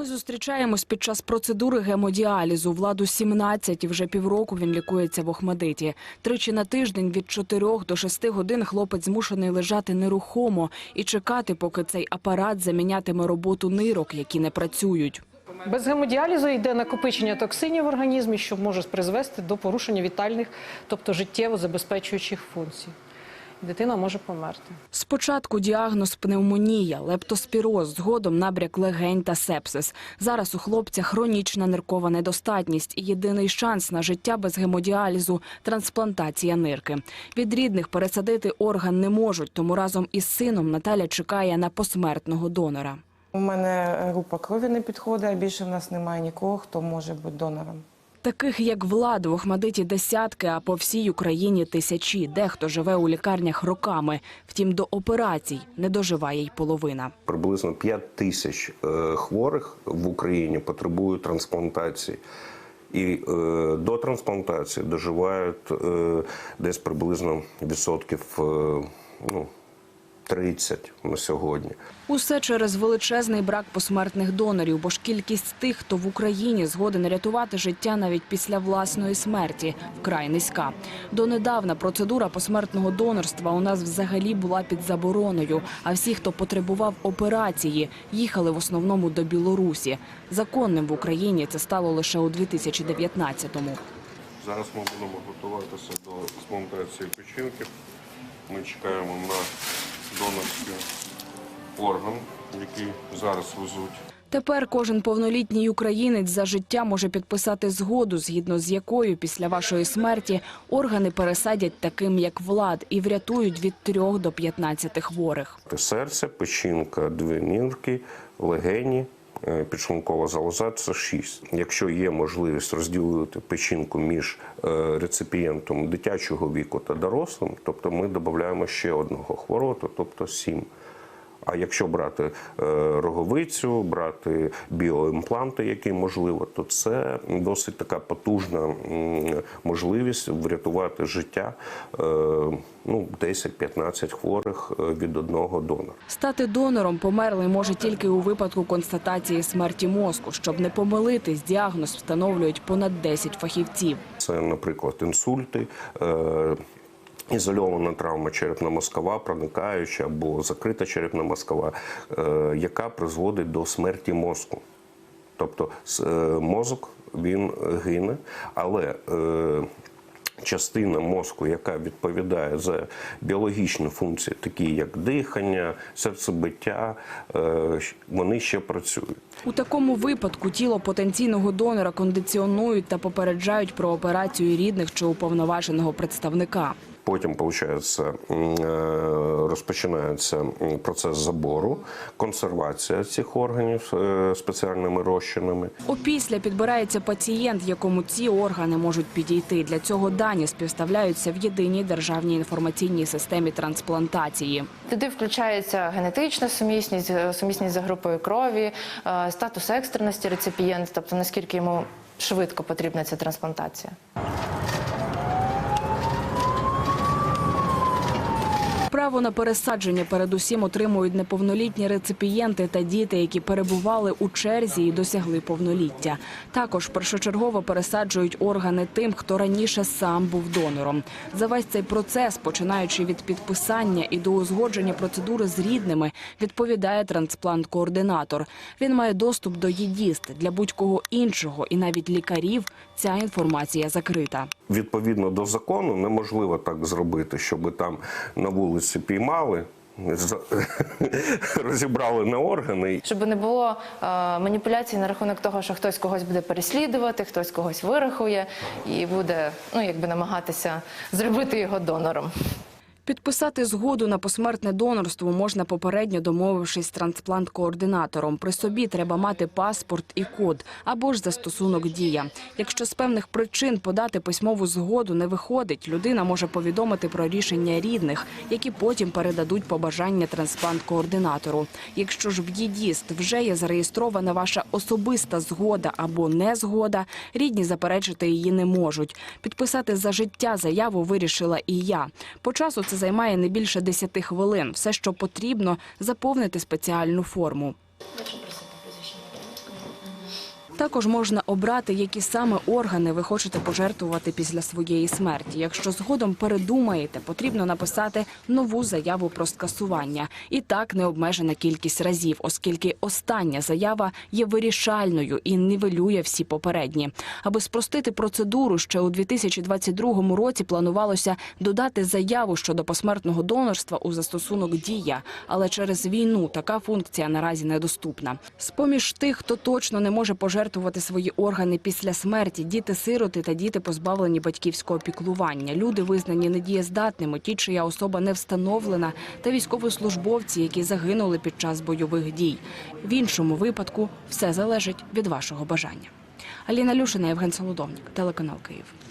Ми зустрічаємось під час процедури гемодіалізу. Владу 17 і вже півроку він лікується в Охмадиті. Тричі на тиждень від 4 до 6 годин хлопець змушений лежати нерухомо і чекати, поки цей апарат замінятиме роботу нирок, які не працюють. Без гемодіалізу йде накопичення токсинів в організмі, що може призвести до порушення вітальних, тобто життєво забезпечуючих функцій. Дитина може померти. Спочатку діагноз пневмонія, лептоспіроз, згодом набряк легень та сепсис. Зараз у хлопця хронічна ниркова недостатність і єдиний шанс на життя без гемодіалізу – трансплантація нирки. Від рідних пересадити орган не можуть, тому разом із сином Наталя чекає на посмертного донора. У мене група крові не підходить, а більше в нас немає нікого, хто може бути донором. Таких, як Влад, в Охмадиті десятки, а по всій Україні тисячі. Дехто живе у лікарнях роками. Втім, до операцій не доживає й половина. Приблизно 5 тисяч е, хворих в Україні потребують трансплантації. І е, до трансплантації доживають е, десь приблизно відсотків е, ну, 30 на сьогодні. Усе через величезний брак посмертних донорів, бо ж кількість тих, хто в Україні згоден рятувати життя навіть після власної смерті, вкрай низька. Донедавна процедура посмертного донорства у нас взагалі була під забороною. А всі, хто потребував операції, їхали в основному до Білорусі. Законним в Україні це стало лише у 2019-му. Зараз ми будемо готуватися до трансплантації печінки. Ми чекаємо на донорський орган, який зараз везуть. Тепер кожен повнолітній українець за життя може підписати згоду, згідно з якою після вашої смерті органи пересадять таким, як Влад, і врятують від 3 до 15 хворих. Серце, печінка, дві нирки, легені, підшлункова залоза це шість. Якщо є можливість розділити печінку між е, реципієнтом дитячого віку та дорослим, тобто ми додаємо ще одного хворого, тобто сім. А якщо брати е, роговицю, брати біоімпланти, які можливо, то це досить така потужна можливість врятувати життя е, ну, 10-15 хворих е, від одного донора. Стати донором померлий може тільки у випадку констатації смерті мозку. Щоб не помилитись, діагноз встановлюють понад 10 фахівців. Це, наприклад, інсульти. Ізольована травма черепно-мозкова, проникаюча або закрита черепно-мозкова, е, яка призводить до смерті мозку. Тобто е, мозок він гине, але е, частина мозку, яка відповідає за біологічні функції, такі як дихання, серцебиття, вони ще працюють. У такому випадку тіло потенційного донора кондиціонують та попереджають про операцію рідних чи уповноваженого представника. Потім, виходить, розпочинається процес забору, консервація цих органів е, спеціальними розчинами. Опісля підбирається пацієнт, якому ці органи можуть підійти. Для цього дані співставляються в єдиній державній інформаційній системі трансплантації. Туди включається генетична сумісність, е, сумісність за групою крові, е, статус екстреності реципієнта, тобто наскільки йому швидко потрібна ця трансплантація. Право на пересадження передусім отримують неповнолітні реципієнти та діти, які перебували у черзі і досягли повноліття. Також першочергово пересаджують органи тим, хто раніше сам був донором. За весь цей процес, починаючи від підписання і до узгодження процедури з рідними, відповідає трансплант-координатор. Він має доступ до ЄДІСТ. Для будь-кого іншого і навіть лікарів ця інформація закрита. Відповідно до закону, неможливо так зробити, щоб там на вулиці піймали. Розібрали на органи Щоб не було е, маніпуляцій на рахунок того, що хтось когось буде переслідувати, хтось когось вирахує і буде ну, якби намагатися зробити його донором. Підписати згоду на посмертне донорство можна попередньо домовившись з трансплант-координатором. При собі треба мати паспорт і код або ж застосунок дія. Якщо з певних причин подати письмову згоду не виходить, людина може повідомити про рішення рідних, які потім передадуть побажання трансплант-координатору. Якщо ж в ЄДІСТ вже є зареєстрована ваша особиста згода або незгода, рідні заперечити її не можуть. Підписати за життя заяву вирішила і я. По часу це займає не більше 10 хвилин. Все, що потрібно, заповнити спеціальну форму. Також можна обрати, які саме органи ви хочете пожертвувати після своєї смерті. Якщо згодом передумаєте, потрібно написати нову заяву про скасування. І так необмежена кількість разів, оскільки остання заява є вирішальною і нівелює всі попередні. Аби спростити процедуру, ще у 2022 році планувалося додати заяву щодо посмертного донорства у застосунок дія, але через війну така функція наразі недоступна. З поміж тих, хто точно не може пожертвувати свої органи після смерті, діти-сироти та діти позбавлені батьківського піклування, люди визнані недієздатними, ті, чия особа не встановлена, та військовослужбовці, які загинули під час бойових дій. В іншому випадку все залежить від вашого бажання. Аліна Люшина, Євген Солодовник, телеканал Київ.